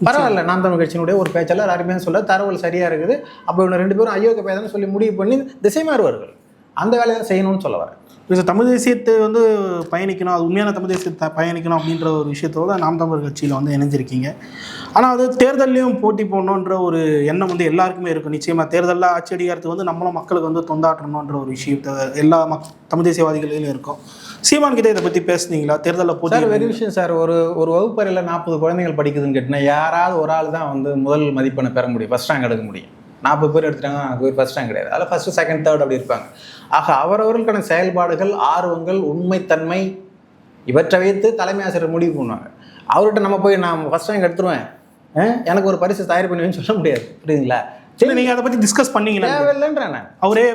பரவாயில்ல நாம் தமிழ் கட்சியினுடைய ஒரு பேச்சாளர் அருமையாக சொல்ல தரவுகள் சரியாக இருக்குது. அப்போ இவங்க ரெண்டு பேரும் அயோக்கிய பேதன்னு சொல்லி முடிவு பண்ணி திசை மாறுவார்கள் அந்த வேலையை செய்யணும்னு சொல்ல வரேன் இப்போ தமிழ் தேசியத்தை வந்து பயணிக்கணும் அது உண்மையான தமிழ் தேசியத்தை பயணிக்கணும் அப்படின்ற ஒரு விஷயத்தோட நாம் தமிழர் கட்சியில் வந்து இணைஞ்சிருக்கீங்க. ஆனால் அது தேர்தல்லையும் போட்டி போடணுன்ற ஒரு எண்ணம் வந்து எல்லாருக்குமே இருக்கும். நிச்சயமாக தேர்தலில் ஆட்சி அதிகாரத்துக்கு வந்து நம்மளும் மக்களுக்கு வந்து தொண்டாற்றணுன்ற ஒரு விஷயத்தை எல்லா மக் தமிழ் தேசியவாதிகளிலும் இருக்கும். சீமான் கிட்ட இதை பற்றி பேசுனீங்களா? தேர்தலில் சார் வெரி விஷயம் சார். ஒரு ஒரு வகுப்பறையில் நாற்பது குழந்தைகள் படிக்குதுன்னு கேட்டினா யாராவது ஒரு ஆள் தான் வந்து முதல் மதிப்பெண்ணை பெற முடியும். ஃபஸ்ட் ரேங்க் எடுக்க முடியும். நாற்பது பேர் எடுத்துட்டாங்க ஃபஸ்ட் ரேங்க் கிடையாது. அதில் ஃபஸ்ட்டு செகண்ட் தேர்ட் அப்படி இருப்பாங்க. ஆக அவரவர்களுக்கான செயல்பாடுகள் ஆர்வங்கள் உண்மைத்தன்மை இவற்றை வைத்து தலைமை ஆசிரியர் முடிவு பண்ணுவாங்க. அவர்கிட்ட நம்ம போய் நான் ஃபஸ்ட் ரேங்க் எடுத்துருவேன். எனக்கு ஒரு பரிசு தயார் பண்ணுவேன்னு சொல்ல முடியாது. புரியுதுங்களா? சரி நீங்கள் அதை பற்றி டிஸ்கஸ் பண்ணீங்களா? தேவையில்லைன்றேன் நான். அவரே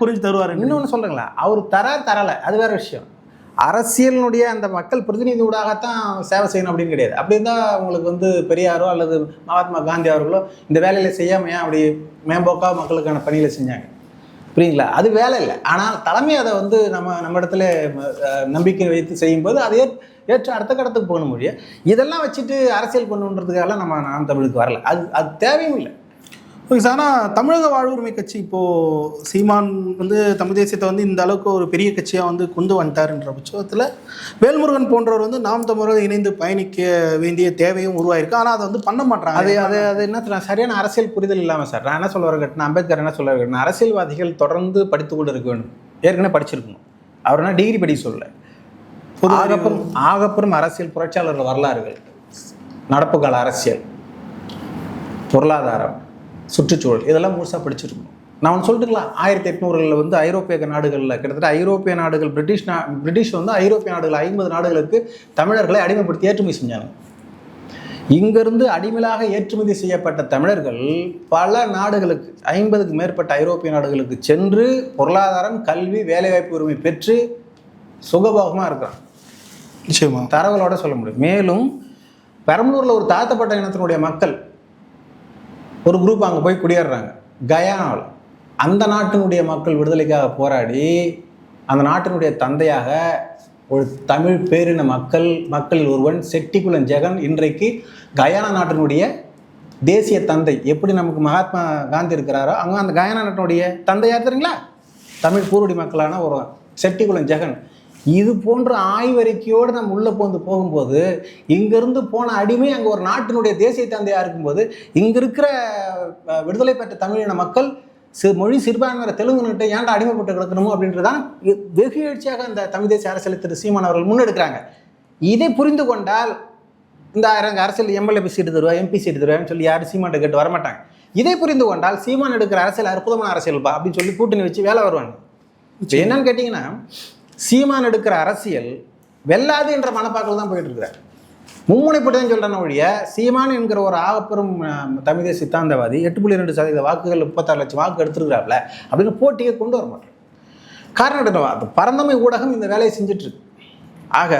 புரிஞ்சு தருவார் இன்னொன்று சொல்கிறேங்களா அவர் தர தரலை. அது வேற விஷயம். அரசியலினுடைய அந்த மக்கள் பிரதிநிதி ஊடாகத்தான் சேவை செய்யணும் அப்படின்னு கிடையாது. அப்படி இருந்தால் உங்களுக்கு வந்து பெரியாரோ அல்லது மகாத்மா காந்தி அவர்களோ இந்த வேலையில செய்யாம ஏன் அப்படி மேம்போக்காக மக்களுக்கான பணிகளை செஞ்சாங்க. புரியுங்களா அது வேலை இல்லை. ஆனால் தலைமை அதை வந்து நம்ம நம்ம இடத்துல நம்பிக்கை வைத்து செய்யும்போது அதை ஏற்று அடுத்த கடத்துக்கு போகணும் முடியும் இதெல்லாம் வச்சுட்டு அரசியல் பண்ணுன்றதுக்காக நம்ம நாம் தமிழுக்கு வரல. அது அது தேவையும் இல்லை. ஓகே சார் ஆனால் தமிழக வாழ்வுரிமை கட்சி இப்போது சீமான் வந்து தமிழ் தேசியத்தை வந்து இந்த அளவுக்கு ஒரு பெரிய கட்சியாக வந்து கொண்டு வந்துட்டாருன்ற பட்சத்தில் வேல்முருகன் போன்றவர் வந்து நாம் தமிழர் இணைந்து பயணிக்க வேண்டிய தேவையும் உருவாயிருக்கு. ஆனால் அதை வந்து பண்ண மாட்டாங்க அது அது அது என்ன சரியான அரசியல் புரிதல் இல்லாமல் சார் நான் என்ன சொல்ல வரேன் அம்பேத்கர் என்ன சொல்ல வரேன் அரசியல்வாதிகள் தொடர்ந்து படித்து கொண்டு இருக்க வேண்டும். ஏற்கனவே படிச்சிருக்கணும். அவர் என்ன டிகிரி பொது அறிவு. ஆகப்பெரும் ஆகப்பெரும் அரசியல் புரட்சியாளர்கள் வரலாறுகள். நடப்பு கால அரசியல். பொருளாதாரம். சுற்றுச்சூழல் இதெல்லாம் முழுசாக படிச்சிருக்கணும். நான் ஒன்று சொல்லட்டுங்களா? ஆயிரத்தி எட்நூறுகளில் வந்து ஐரோப்பிய நாடுகளில் கிட்டத்தட்ட ஐரோப்பிய நாடுகள் பிரிட்டிஷ் நா பிரிட்டிஷ் வந்து ஐரோப்பிய நாடுகள் ஐம்பது நாடுகளுக்கு தமிழர்களை அடிமைப்படுத்தி ஏற்றுமதி செஞ்சாங்க. இங்கிருந்து அடிமையாக ஏற்றுமதி செய்யப்பட்ட தமிழர்கள் பல நாடுகளுக்கு ஐம்பதுக்கு மேற்பட்ட ஐரோப்பிய நாடுகளுக்கு சென்று பொருளாதாரம் கல்வி வேலைவாய்ப்பு உரிமை பெற்று சுகபோகமாக இருக்கிறான் நிச்சயமா. தரவுகளோட சொல்ல முடியும். மேலும் பெரம்பலூரில் ஒரு தாழ்த்தப்பட்ட இனத்தினுடைய மக்கள் ஒரு குரூப் அங்கே போய் குடியேறுறாங்க கயானாவில் அந்த நாட்டினுடைய மக்கள் விடுதலைக்காக போராடி அந்த நாட்டினுடைய தந்தையாக ஒரு தமிழ் பேரின மக்கள் மக்களில் ஒருவன் செட்டிக்குளன் ஜெகன் இன்றைக்கு கயானா நாட்டினுடைய தேசிய தந்தை. எப்படி நமக்கு மகாத்மா காந்தி இருக்கிறாரோ அங்கே அந்த கயானா நாட்டினுடைய தந்தையாக தெரியுங்களா? தமிழ் பூரடி மக்களான ஒரு செட்டிக்குளம் ஜெகன். இது போன்ற ஆய்வறிக்கையோடு நம்ம உள்ளே போந்து போகும்போது இங்கிருந்து போன அடிமை அங்கே ஒரு நாட்டினுடைய தேசிய தந்தையாக இருக்கும்போது இங்கே இருக்கிற விடுதலை பெற்ற தமிழின மக்கள் சி மொழி சிறுபான்மையினர் தெலுங்குன்னுட்டு ஏன்டா அடிமைப்பட்டு கிடக்கணுமோ அப்படின்றதான் வெகு எழுச்சியாக அந்த தமிழ் தேசிய அரசியல் திரு சீமான் அவர்கள் முன்னெடுக்கிறாங்க. இதை புரிந்து கொண்டால் இந்த ஆயிரம் அரசியல் எம்எல்ஏ சீட்டு தருவா எம்பி சீட்டு தருவான்னு சொல்லி யாரும் சீமான்ட்ட கேட்டு வரமாட்டாங்க. இதை புரிந்து கொண்டால் சீமான் எடுக்கிற அரசியல் அற்புதமான அரசியல்பா அப்படின்னு சொல்லி கூட்டணி வச்சு வேலை வருவாங்க. என்னன்னு கேட்டிங்கன்னா சீமான் எடுக்கிற அரசியல் வெல்லாது என்ற மனப்பாக்கில் தான் போயிட்டு இருக்கிறார். மும்முனைப்பட்டு தான் சொல்கிறேன் ஒழிய சீமான் என்கிற ஒரு ஆகப்பெரும் அஹ், தமிழ் தேசிய சித்தாந்தவாதி எட்டு புள்ளி ரெண்டு சதவீத வாக்குகள் முப்பத்தாறு லட்சம் வாக்கு எடுத்துருக்கிறாப்ல அப்படின்னு போட்டியை கொண்டு வர மாட்டோம் காரணம் என்னவா? அது பரந்தமை ஊடகம் இந்த வேலையை செஞ்சுட்டு இருக்கு ஆக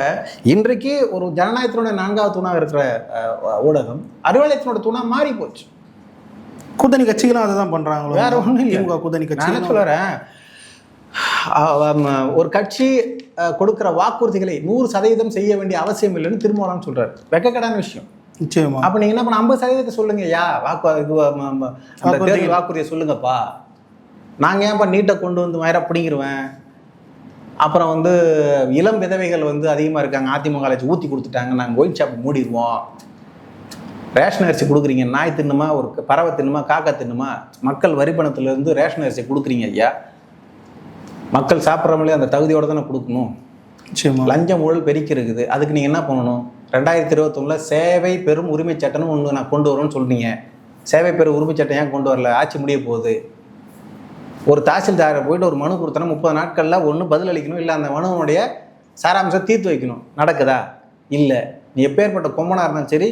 இன்றைக்கு ஒரு ஜனநாயகத்தினுடைய நான்காவது தூணாக இருக்கிற ஊடகம் அறிவாலயத்தினோட தூணா மாறி போச்சு. கூட்டணி கட்சிகளும் அதை தான் பண்றாங்களோ? வேற ஒண்ணும் இல்ல. கூட்டணி என்ன கட்சி சொல்றேன் ஆம், ஒரு கட்சி கொடுக்கிற வாக்குறுதிகளை நூறு சதவீதம் செய்ய வேண்டிய அவசியம் இல்லைன்னு திருமாவளவன் சொல்றாரு. வெக்கக்கடான விஷயம். நிச்சயமா. அப்ப நீங்க என்ன பண்ண ஐம்பது சதவீதத்தை சொல்லுங்க யா வாக்கு வாக்குறுதியை சொல்லுங்கப்பா. நாங்க ஏன்பா நீட்டை கொண்டு வந்து மயிரா பிடிங்கிருவேன்? அப்புறம் வந்து இளம் விதவைகள் வந்து அதிகமாக இருக்காங்க அதிமுக காலேஜ் ஊற்றி கொடுத்துட்டாங்க நாங்கள் ஒயின் ஷாப் மூடிடுவோம் ரேஷன் அரிசி கொடுக்குறீங்க நாய் தின்னுமா ஒரு பறவை தின்னுமா காக்கா தின்னுமா மக்கள் வரி பணத்திலேருந்து ரேஷன் அரிசி கொடுக்குறீங்க ஐயா. மக்கள் சாப்பிட்றவங்களே அந்த தகுதியோடு தானே கொடுக்கணும். லஞ்சம் ஊழல் பெருக்கி இருக்குது அதுக்கு நீங்கள் என்ன பண்ணணும்? ரெண்டாயிரத்தி இருபத்தொன்னில் சேவை பெரும் உரிமை சட்டம்னு ஒன்று நான் கொண்டு வரணும்னு சொல்றீங்க சேவை பெரும் உரிமை சட்டம் ஏன் கொண்டு வரல? ஆட்சி முடிய போகுது. ஒரு தாசில்தாரை போயிட்டு ஒரு மனு கொடுத்தனா முப்பது நாட்களில் ஒன்று பதில் அளிக்கணும். இல்லை அந்த மனுவனுடைய சாராம்சம் தீர்த்து வைக்கணும். நடக்குதா? இல்லை. நீ எப்பேற்பட்ட கொம்பனாக இருந்தாலும் சரி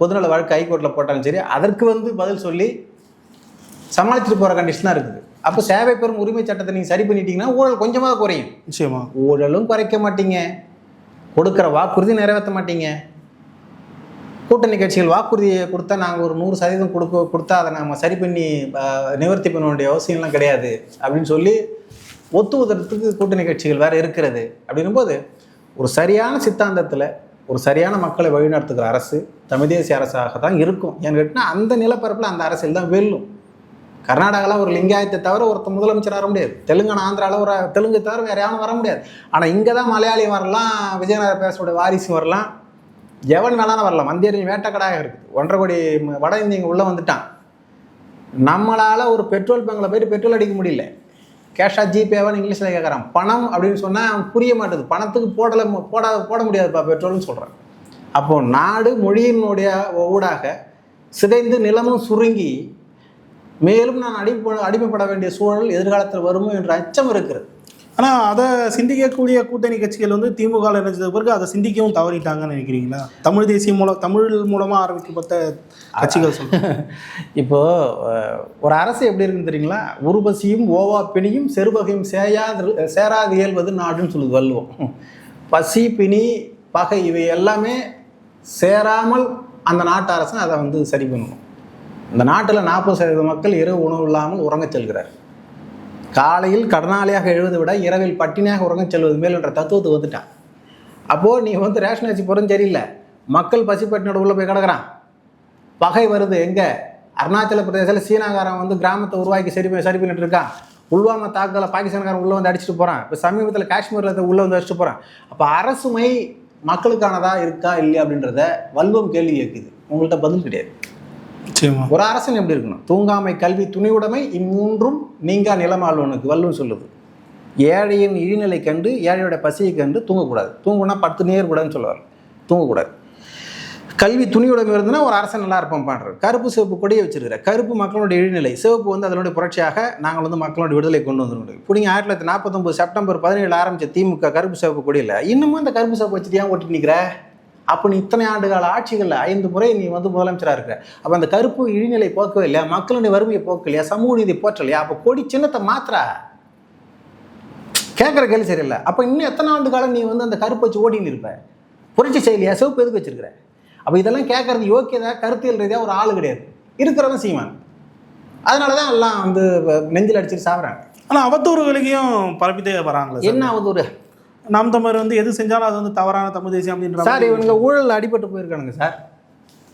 பொதுநல வழக்கு ஹைகோர்ட்டில் போட்டாலும் சரி அதற்கு வந்து பதில் சொல்லி சமாளிச்சுட்டு போகிற கண்டிஷன் தான் இருக்குது. அப்போ சேவை பெறும் உரிமை சட்டத்தை நீங்கள் சரி பண்ணிட்டீங்கன்னா ஊழல் கொஞ்சமாக குறையும். நிச்சயமா. ஊழலும் குறைக்க மாட்டீங்க. கொடுக்குற வாக்குறுதி நிறைவேற்ற மாட்டீங்க. கூட்டணி கட்சிகள் வாக்குறுதியை கொடுத்தா நாங்கள் ஒரு நூறு சதவீதம் கொடுக்க கொடுத்தா அதை நம்ம சரி பண்ணி நிவர்த்தி பண்ண வேண்டிய அவசியம்லாம் கிடையாது. அப்படின்னு சொல்லி ஒத்து உதறத்துக்கு கூட்டணி கட்சிகள் வேற இருக்கிறது. அப்படின்னும் போது ஒரு சரியான சித்தாந்தத்தில் ஒரு சரியான மக்களை வழிநடத்துகிற அரசு தமிழ் தேசிய அரசாக தான் இருக்கும். ஏன்னு கேட்டினா அந்த நிலப்பரப்பில் அந்த அரசியல் தான் வெல்லும். கர்நாடகாவில் ஒரு லிங்காயத்தை தவிர ஒருத்தர் முதலமைச்சர் வர முடியாது. தெலுங்கானா ஆந்திராவில் ஒரு தெலுங்கு தவிர வேற யாரும் வர முடியாது. ஆனால் இங்கே தான் மலையாளி வரலாம் விஜயநகர பேசோட வாரிசு வரலாம். எவன் வேணாலும் வரலாம். வந்தியரின் வேட்டக்கடாக இருக்குது. ஒன்றரை கோடி வட இந்தியங்க உள்ளே வந்துட்டான். நம்மளால் ஒரு பெட்ரோல் பங்கில் போயிட்டு பெட்ரோல் அடிக்க முடியல. கேஷா ஜிபேவான்னு இங்கிலீஷில் கேட்குறான் பணம் அப்படின்னு சொன்னால் அவன் புரிய மாட்டேது. பணத்துக்கு போடலை போட போட முடியாதுப்பா பெட்ரோல்னு சொல்கிறேன் அப்போது நாடு மொழியினுடைய ஊடாக சிதைந்து நிலமும் சுருங்கி மேலும் நான் அடிப்ப அடிமைப்பட வேண்டிய சூழல் எதிர்காலத்தில் வருமோ என்ற அச்சம் இருக்கிறது. ஆனா அதை சிந்திக்கக்கூடிய கூட்டணி கட்சிகள் வந்து திமுக ல இணைஞ்சது பிறகு அதை சிந்திக்கவும் தவறிட்டாங்கன்னு நினைக்கிறீங்களா? தமிழ் தேசியம் மூலம் தமிழ் மூலமா ஆரம்பிக்கப்பட்ட கட்சிகள் சொல்றேன் [laughs] இப்போ அஹ், ஒரு அரசு எப்படி இருக்குன்னு தெரியுங்களா? உருபசியும் ஓவா பிணியும் செருபகையும் சேயாது சேராது இயல்வது நாடுன்னு சொல்லுது வள்ளுவம். பசி பிணி பகை இவை எல்லாமே சேராமல் அந்த நாட்டு அரசன் அதை வந்து சரி பண்ணணும் இந்த நாட்டில் நாற்பது சதவீத மக்கள் இரவு உணவு இல்லாமல் உறங்கச் செல்கிறார். காலையில் கடனாளியாக எழுவதை விட இரவில் பட்டினியாக உறங்கச் செல்வது மேல் என்ற தத்துவத்துக்கு வந்துட்டான். அப்போது நீ வந்து ரேஷன் அரிசி போகிறதும் சரியில்லை. மக்கள் பசிப்பட்டினோட உள்ளே போய் கிடக்குறான். பகை வருது. எங்கே? அருணாச்சல பிரதேசத்தில் சீனாக்காரன் வந்து கிராமத்தை உருவாக்கி சரி பண்ணி- சரி பண்ணிட்டு இருக்கான். புல்வாமா தாக்கல பாகிஸ்தான்காரன் உள்ளே வந்து அடிச்சுட்டு போகிறான் இப்போ சமீபத்தில் காஷ்மீரில் உள்ளே வந்து அடிச்சுட்டு போகிறான் அப்போ அரசுமை மக்களுக்கானதாக இருக்கா இல்லையா அப்படின்றத வல்வம் கேள்வி கேட்குது. உங்கள்கிட்ட பதில் கிடையாது. ஒரு அரசன் எப்படி இருக்கணும்? தூங்காமை கல்வி துணிவுடைமை இம்மூன்றும் நீங்கா நிலமாழ்வனுக்கு வல்லுன்னு சொல்லுது. ஏழையின் இழிநிலை கண்டு ஏழையோட பசியை கண்டு தூங்கக்கூடாது. தூங்குனா பத்து நேர் கூடாதுன்னு சொல்லுவார். தூங்கக்கூடாது. கல்வி துணியுடைமை இருந்ததுன்னா ஒரு அரசன் நல்லா இருப்போம் பாடுறாரு கருப்பு சிவப்பு கொடியை வச்சிருக்கிற கருப்பு மக்களுடைய இழிநிலை. சிவப்பு வந்து அதனுடைய புரட்சியாக நாங்கள் வந்து மக்களுடைய விடுதலை கொண்டு வந்துருக்கோம் இப்போ நீங்கள் ஆயிரத்தி தொள்ளாயிரத்தி நாற்பத்தொம்பது செப்டம்பர் பதினேழு ஆரம்பிச்ச திமுக கருப்பு சிவப்பு கொடியில் இன்னமும் அந்த கருப்பு சிவப்பு வச்சுட்டு ஏன் ஓட்டி நிற்கிற அப்போ நீ இத்தனை ஆண்டு கால ஆட்சிகளில் ஐந்து முறை நீ வந்து முதலமைச்சராக இருக்கிற அப்போ அந்த கருப்பு இழிநிலை போக்கவே இல்லையா? மக்களுடைய வறுமையை போக்கலையா சமூக நீதி போற்றலையா? அப்போ கொடி சின்னத்தை மாத்திரா கேட்குற கேள்வி சரியில்லை. அப்போ இன்னும் எத்தனை ஆண்டு காலம் நீ வந்து அந்த கருப்பு வச்சு ஓடின்னு இருப்ப? புரட்சி செயலியா? சிவப்பு எதுக்கு வச்சிருக்கிற? அப்போ இதெல்லாம் கேட்கறது யோக்கியதா கருத்தியல் ரீதியாக ஒரு ஆள் கிடையாது. இருக்கிறவன் சீமான். அதனால தான் எல்லாம் வந்து நெஞ்சில் அடிச்சுட்டு சாப்பிட்றாங்க ஆனா அவதூறுகளையும் பரப்பிட்டே வராங்களே என்ன ஒரு நாம் தமிழர் வந்து எது செஞ்சாலும் அது வந்து தவறான தமிழ் தேசியம் அப்படின்ற சார் மாதிரி இவனுங்க ஊழல் அடிபட்டு போயிருக்கானுங்க சார்.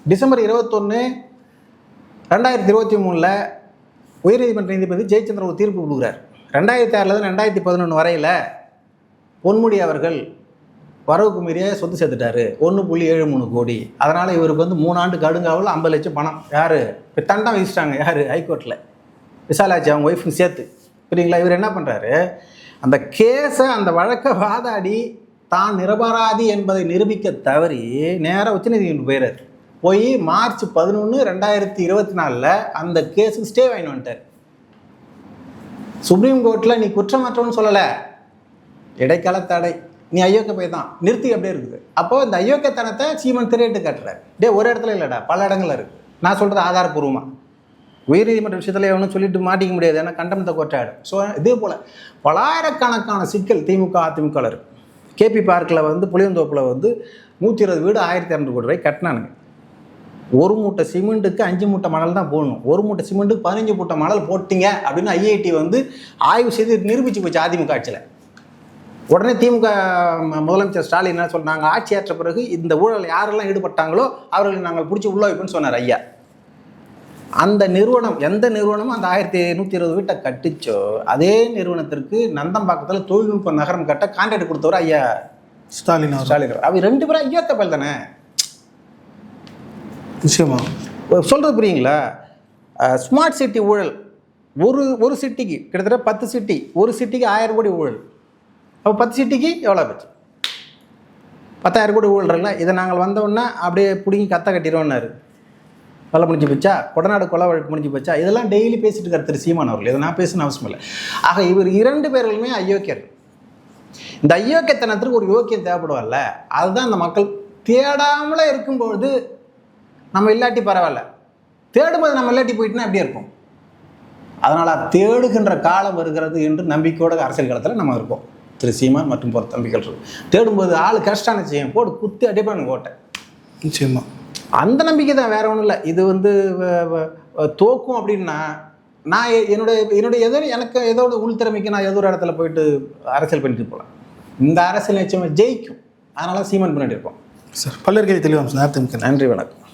டிசம்பர் இருபத்தொன்று ரெண்டாயிரத்தி இருபத்தி மூணில் உயர்நீதிமன்ற நீதிபதி ஜெயச்சந்திரன் ஒரு தீர்ப்பு கொடுக்குறார். ரெண்டாயிரத்தி ஆறுலேருந்து ரெண்டாயிரத்தி பதினொன்று வரையில் பொன்முடி அவர்கள் வரவுக்கு மீறிய சொத்து சேர்த்துட்டாரு. ஒன்று புள்ளி ஏழு மூணு கோடி. அதனால் இவருக்கு வந்து மூணாண்டு கடுங்காவில் ஐம்பது லட்சம் பணம். யார்? இப்போ தண்டம் வீசிட்டாங்க யார்? ஹைகோர்ட்டில் விசாலாட்சி அவங்க ஒய்ஃபும் சேர்த்து. புரியுங்களா இவர் என்ன பண்ணுறாரு அந்த கேஸை அந்த வழக்கை வாதாடி தான் நிரபராதி என்பதை நிரூபிக்க தவறி நேராக உச்சநீதிமன்றம் போயிறாரு. போய் மார்ச் பதினொன்று ரெண்டாயிரத்தி இருபத்தி நாலில் அந்த கேஸுக்கு ஸ்டே வாங்கி வந்துட்டார். சுப்ரீம் கோர்ட்டில் நீ குற்றமற்றவன்னு சொல்லலை. இடைக்கால தடை. நீ அயோக்கிய போய் தான். நிறுத்தி அப்படியே இருக்குது. அப்போ இந்த அயோக்கியத்தனத்தை சீமன் திரையிட்டு காட்டுறாரு. டே ஒரு இடத்துல இல்லைடா பல இடங்கள்ல இருக்குது நான் சொல்கிறது ஆதாரப்பூர்வமாக உயர்நீதிமன்ற விஷயத்தில் எவனும் சொல்லிட்டு மாட்டிக்க முடியாது. ஏன்னா கண்டனத்தை கொட்டாயிடும் ஸோ இதே போல் பலாயிரக்கணக்கான சிக்கல் திமுக அதிமுகவில் கேபி பார்க்கில் வந்து புளியந்தோப்பில் வந்து நூற்றி இருபது வீடு ஆயிரத்தி இரநூறு கோடி ரூபாய் கட்டினானுங்க. ஒரு மூட்டை சிமெண்ட்டுக்கு அஞ்சு மூட்டை மணல் தான் போடணும். ஒரு மூட்டை சிமெண்ட்டுக்கு பதினஞ்சு மூட்டை மணல் போட்டிங்க அப்படின்னு ஐஐடி வந்து ஆய்வு செய்து நிரூபிச்சு போச்சு அதிமுக ஆட்சியில். உடனே திமுக முதலமைச்சர் ஸ்டாலின் என்ன சொல் நாங்கள் ஆட்சி ஏற்ற பிறகு இந்த ஊழல் யாரெல்லாம் ஈடுபட்டாங்களோ அவர்களை நாங்கள் பிடிச்சி உள்ள வைப்போம்னு சொன்னார் ஐயா. அந்த நிறுவனம் எந்த நிறுவனமும் அந்த ஆயிரத்தி நூற்றி இருபது வீட்டை கட்டிச்சோ அதே நிறுவனத்திற்கு நந்தம்பாக்கத்தில் தொழில்நுட்ப நகரம் கட்ட கான்ட்ராக்ட் கொடுத்தவர் ஐயா ஸ்டாலின் ஸ்டாலின் அவர். ரெண்டு பேரும் ஐயா கப்பல் தானே? நிச்சயமா. சொல்கிறது புரியுங்களா? ஸ்மார்ட் சிட்டி ஊழல். ஒரு ஒரு சிட்டிக்கு கிட்டத்தட்ட பத்து சிட்டி ஒரு சிட்டிக்கு ஆயிரம் கோடி ஊழல். அப்போ பத்து சிட்டிக்கு எவ்வளோ போச்சு பத்தாயிரம் கோடி ஊழல்ல இதை நாங்கள் வந்தோடனே அப்படியே பிடிங்கி கத்த கட்டிடுவோன்னாரு கொலை முடிஞ்சு போச்சா? கொடநாடு கொலை வழக்கு முடிஞ்சு போச்சா? இதெல்லாம் டெய்லி பேசிட்டு இருக்கார் திரு சீமான் அவர்கள். இதை நான் பேசணும் அவசியம் இல்லை. ஆக இவர் இரண்டு பேர்களுமே அயோக்கியர். இந்த அயோக்கியத்தனத்திற்கு ஒரு யோக்கியம் தேவைப்படுவார்ல அதுதான் இந்த மக்கள் தேடாமலே இருக்கும்பொழுது நம்ம இல்லாட்டி பரவாயில்ல. தேடும்போது நம்ம இல்லாட்டி போயிட்டுனா எப்படி இருக்கும்? அதனால் தேடுகின்ற காலம் வருகிறது என்று நம்பிக்கையோட அரசியல் காலத்தில் நம்ம இருக்கோம். திரு சீமான் மற்றும் பொறுத்த தம்பிகள் தேடும்போது ஆள் கஷ்டான செய்யும் போடு குத்தி அடிப்பானு கோட்டை நிச்சயமாக அந்த நம்பிக்கை தான் வேற ஒன்றும் இல்லை. இது வந்து தோக்கும் அப்படின்னா நான் என்னுடைய என்னுடைய ஏதோ எனக்கு ஏதோ ஒரு உள்திறமைக்கு நான் ஏதோ ஒரு இடத்துல போயிட்டு அரசியல் பண்ணிட்டு போகலாம் இந்த அரசியல் நிச்சயமாக ஜெயிக்கும். அதனால சீமான் பண்ணிட்டு இருக்கோம் சார் பல்லர்கை தெளிவாக நேரத்தை மிக்க நன்றி வணக்கம்.